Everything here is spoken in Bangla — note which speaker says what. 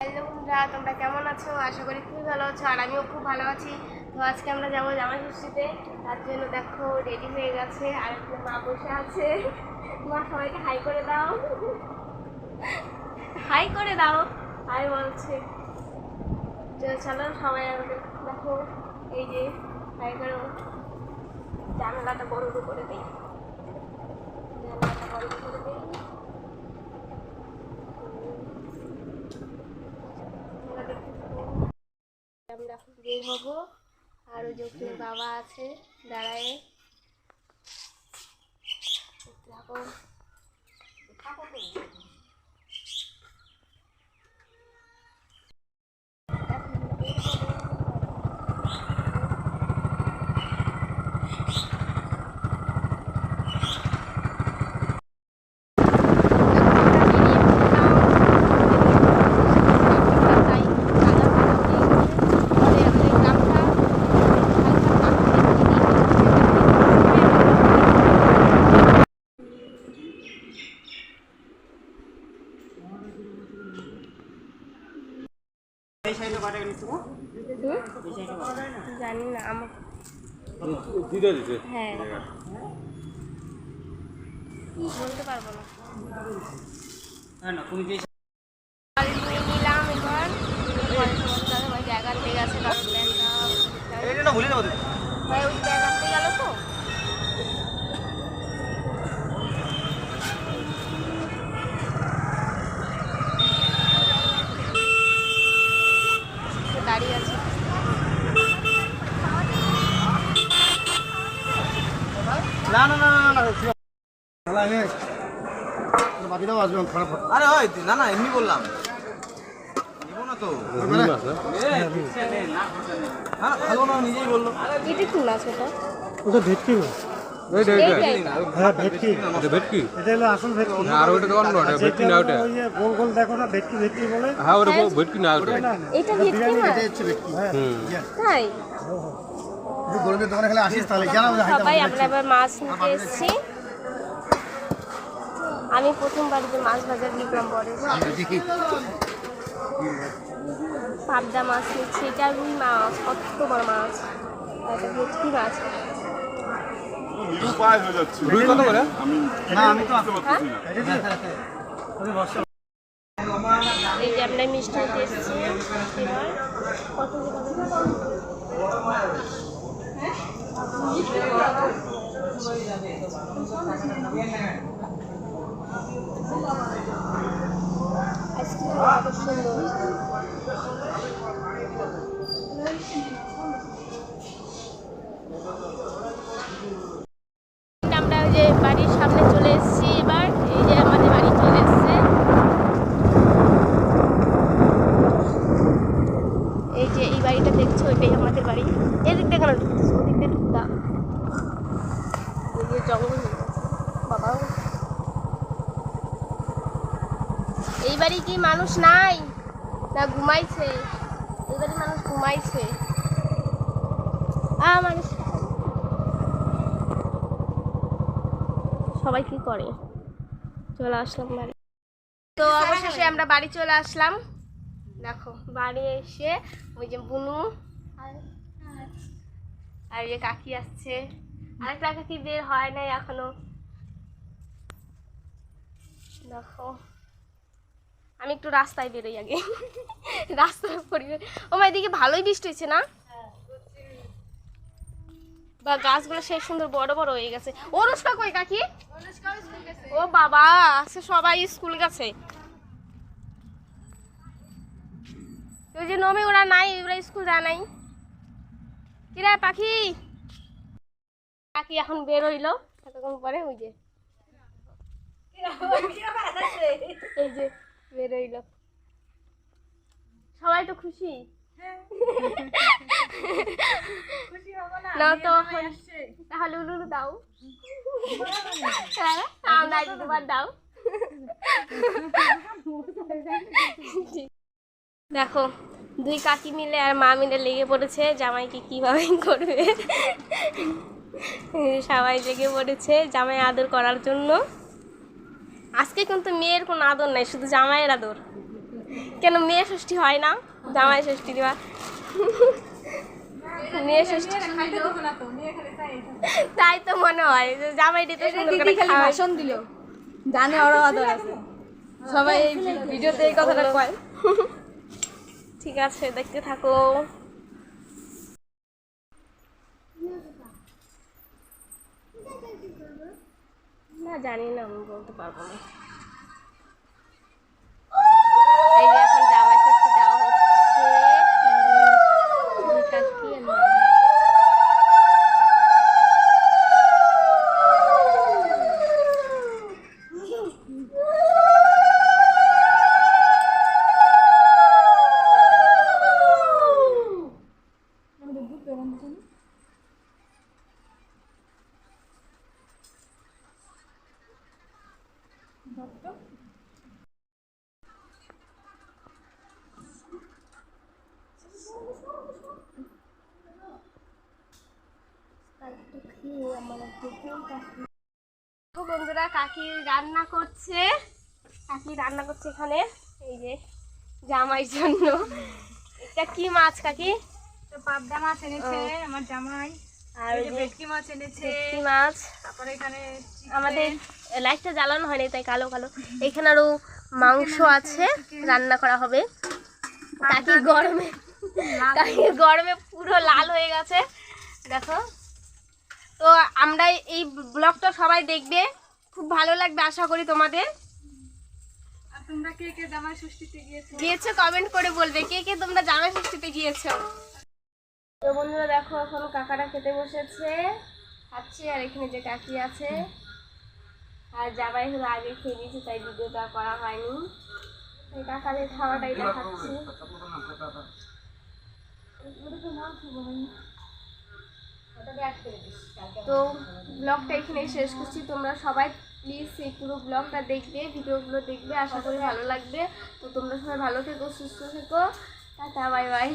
Speaker 1: হ্যালো বন্ধুরা, তোমরা কেমন আছো? আশা করি খুবই ভালো আছো, আর আমিও খুব ভালো আছি। তো আজকে আমরা যাব জামাই ষষ্ঠীতে তার জন্য দেখো রেডি হয়ে গেছে। আর একটা মা বসে আছে। মা, সবাইকে হাই করে দাও। হাই করে দাও। হাই বলছে। চলো সবাই আমাদের দেখো। এই যে হাই করো। জানলাটা বন্ধ করে দিই। জানলাটা বন্ধ করে দিই তোমরা দেখতে থাকো। আমরা এখন বের হব আর ওই যে বাবা আছে দাঁড়ায় দেখতে থাকো। এখন বের হব। জানি না আমার
Speaker 2: দিতে দিতে?
Speaker 1: হ্যাঁ। বলতে পারব না। তুমি যে নিলাম এবার। জায়গা সবাই গেছে কারণ
Speaker 2: ভুলে যাব
Speaker 1: ভাই ওই ব্যাগ আনতে গেল তো তো দাঁড়িয়ে আছে
Speaker 2: না না না না না
Speaker 3: বাকিটাও আসবে খারাপ
Speaker 2: আরে ওই না না এমনি বললাম। নিবো না তো। না না খাব না। নিজেই বলল।
Speaker 1: এটা কি মাছ ওটা
Speaker 3: ওটা ভেটকি হ্যাঁ ভেটকি।
Speaker 4: ভেটকি?
Speaker 3: এটা হলো আসল ভেটকি।
Speaker 4: আর ওইটা তো অন্য ওটা ভেটকি না ওটা।
Speaker 3: গোল গোল দেখো না ভেটকি ভেটকি বলে?
Speaker 4: হ্যাঁ ওটা ভেটকি না
Speaker 3: গরমের দোকানে খেলে আসিস তাহলে।
Speaker 1: সবাই আমরা এবার মাছ নিতে এসেছি। আমি প্রথম বাড়িতে মাছ বাজার নিলাম পরে পাবদা মাছ নিচ্ছি। এটা রুই মাছ কত বড় মাছ। এটা ভেটকি মাছ।
Speaker 5: হয়ে যাচ্ছে
Speaker 4: রুই কত করে?
Speaker 3: না আমি তো
Speaker 5: বুঝতে পারতেছি না।
Speaker 1: এই যে আমরা মিষ্টি নিতে কত? আইসক্রিম কত সুন্দর আমরা ওই যে বাড়ির সামনে চলে এসেছি এবার এই যে আমাদের বাড়ি চলে এসেছে এই যে এই বাড়িটা দেখছ এটাই আমাদের বাড়ি এদিক দিয়ে কেন ঢুকতেছো ওদিক দিয়ে ঢুকতাম ওই যে জঙ্গল হয়ে গেছে। বাবা এই বাড়ি কি মানুষ নাই? না ঘুমাইছে? এই বাড়ি মানুষ ঘুমাইছে। আ মানুষ। সবাই কি করে? চলে আসলাম বাড়ি। তো অবশেষে আমরা বাড়ি চলে আসলাম। দেখো বাড়ি এসে ওই যে বুনু আর- যে কাকি আসছে। আরেকটা কাকি বের হয় নাই এখনও। দেখো। আমি একটু রাস্তায় বেরোই আগে। রাস্তার পরিবেশ। ও মা, এদিকে ভালোই বৃষ্টি হয়েছে না? বা গাছগুলো সেই সুন্দর বড় বড় হয়ে গেছে। অনুষ্কা কই কাকি? ও বাবা আছে সবাই স্কুল গেছে। ওই যে নমে ওরা নাই, ওরা স্কুল যায় নাই। কিরা পাখি? পাখি এখন বের হইল। এতক্ষণ পরে ওই যে। এই যে। বের হইল সবাই তো খুশি? না তো তাহলে উলুলু দাও। হ্যাঁ। আমরা দুবার দাও। দেখো দুই কাকি মিলে আর মা মিলে লেগে পড়েছে জামাইকে কীভাবে করবে? সবাই লেগে পড়েছে জামাই আদর করার জন্য। আজকে কিন্তু মেয়ের কোনো আদর নাই শুধু জামাইয়ের আদর। কেন মেয়ে ষষ্ঠী হয় না? জামাই ষষ্ঠী দেওয়া মেয়ে ষষ্ঠী তাই তো মনে হয় যে জামাই দিতে সুন্দর করে খাওয়ায়।
Speaker 5: ভাষণ দিল। জানে ওরা আদর আছে। সবাই এই ভিডিওতে এই কথাটা কয়।
Speaker 1: ঠিক আছে দেখতে থাকো। না জানি না আমি বলতে পারব না। বন্ধুরা কাকি রান্না করছে। কাকি রান্না করছে এখানে। এই যে জামাইর জন্য। এটা কি মাছ কাকি?
Speaker 5: পাবদা মাছ এনেছে আমার জামাই।
Speaker 1: আর
Speaker 5: এই
Speaker 1: ওই
Speaker 5: যে
Speaker 1: যে
Speaker 5: ভেটকি মাছ এনেছে।
Speaker 1: ভেটকি মাছ।
Speaker 5: তারপরে এখানে
Speaker 1: আমাদের লাইটটা জ্বালানো হয়নি তাই কালো কালো। এখানে আরও মাংস আছে রান্না করা হবে। গরমে গরমে পুরো লাল হয়ে গেছে। দেখো। তো আমরা এই ব্লগটা সবাই দেখবে। খুব ভালো লাগবে আশা করি তোমাদের।
Speaker 5: তোমরা কে কে জামাই ষষ্ঠীতে গিয়েছো?
Speaker 1: গিয়েছো কমেন্ট করে বলবে। কে কে তোমরা জামাই ষষ্ঠীতে গিয়েছো? তো বন্ধুরা দেখো, এখন কাকারা খেতে বসেছে। খাচ্ছে, আর এখানে যে কাকি আছে। আর জামাই হলো আগে খেয়ে নিয়েছে, তাই ভিডিওটা করা হয়নি। তাই কাকাদের খাওয়াটাই দেখাচ্ছি। তো ব্লগটা এখানে শেষ করছি। তোমরা সবাই প্লিজ এই পুরো ব্লগটা দেখবে, ভিডিওগুলো দেখবে। আশা করি ভালো লাগবে। তো তোমরা সবাই ভালো থেকো, সুস্থ থেকো। Ta ta, bye bye.